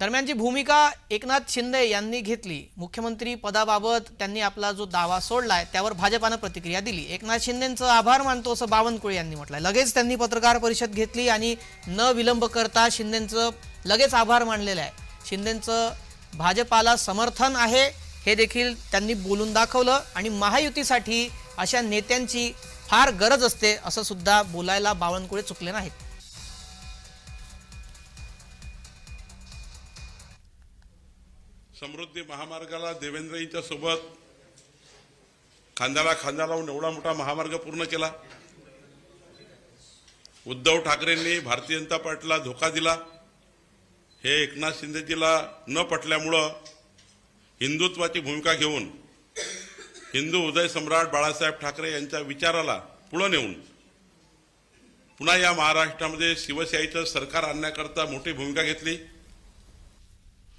दरम्यानची भूमिका एकनाथ शिंदे यांनी घेतली मुख्यमंत्री पदाबाबत त्यांनी आपला जो दावा सोडलाय त्यावर भाजपानं प्रतिक्रिया दिली. एकनाथ शिंदेचं आभार मानतो असं बावनकुळे यांनी म्हटलंय. लगेच त्यांनी पत्रकार परिषद घेतली आणि न विलंब करता शिंदेचं लगेच आभार मानलेलं आहे. शिंदेचं भाजपाला समर्थन आहे हे देखील त्यांनी बोलून दाखवलं आणि महायुतीसाठी अशा नेत्यांची फार गरज असते असं सुद्धा बोलायला बावनकुळे चुकले नाहीत. समृद्धी महामार्गाला देवेंद्रजींच्या सोबत खांद्याला खांदा लावून एवढा मोठा महामार्ग पूर्ण केला. उद्धव ठाकरेंनी भारतीय जनता पार्टीला धोका दिला. हे एकनाथ शिंदेजीला न पटल्यामुळं हिंदुत्वाची भूमिका घेऊन हिंदू उदय सम्राट बाळासाहेब ठाकरे यांच्या विचाराला पुढं नेऊन पुन्हा या महाराष्ट्रामध्ये शिवशाहीचं सरकार आणण्याकरता मोठी भूमिका घेतली.